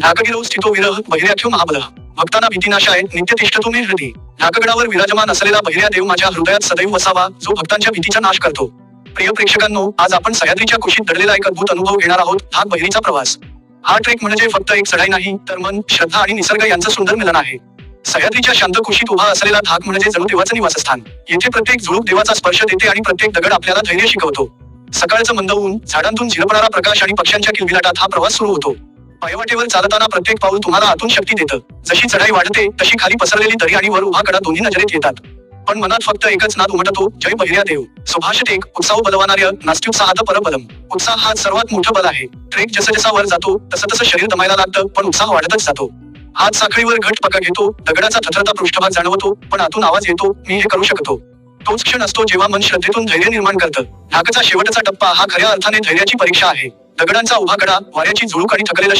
ढाकगिरो स्थितो विरह बहिर्याख्यो महाबल भक्तांना भीतीनाशाय नित्य तिष्ठतो मे हृदय. ढाकगडावर विराजमान असलेला बहिर्या देव माझ्या हृदयात सदैव वसावा जो भक्तांच्या भीतीचा नाश करतो. प्रिय प्रेक्षकांनो आज आपण सह्याद्रीच्या कुशीत दडलेला एक अद्भुत अनुभव घेणार आहोत हा बहिरीचा प्रवास. हा ट्रेक म्हणजे फक्त एक चढाई नाही तर मन श्रद्धा आणि निसर्ग यांचं सुंदर मिलन आहे. सह्याद्रीच्या शांत कुशीत उभा असलेला धाक म्हणजे जणू देवाचं निवासस्थान. येथे प्रत्येक झुळूक देवाचा स्पर्श देते आणि प्रत्येक दगड आपल्याला धैर्य शिकवतो. सकाळचं मंद ऊन झाडांतून झिरपणारा प्रकाश आणि पक्ष्यांच्या किलबिलाटात हा प्रवास सुरू होतो. पायवाटेवर चालताना प्रत्येक पाऊल तुम्हाला आतून शक्ती देतं. जशी चढाई वाढते तशी खाली पसरलेली दरी आणि वर उभा कडा दोन्ही नजरेत येतात. पण मनात फक्त एकच नाद उमटतो जय पहिल्या देव. सुभाष टेक उत्साह बलवानार्य नास्त्युत्साहात परबलम. उत्साह हा सर्वात मोठं बल आहे. ट्रेक जसजसा वर जातो तसं तसं शरीर दमायला लागतं पण उत्साह वाढतच जातो. हात साखळीवर घट पका घेतो दगडाचा थथरता पृष्ठभाग जाणवतो पण आतून आवाज येतो मी हे करू शकतो. तोच क्षण असतो जेव्हा मन श्रद्धेतून धैर्य निर्माण करतं. ढाकचा शेवटचा टप्पा हा खऱ्या अर्थाने धैर्याची परीक्षा आहे. दगडांचा उभा कडा वाऱ्याची झुळूक आणि थकलेला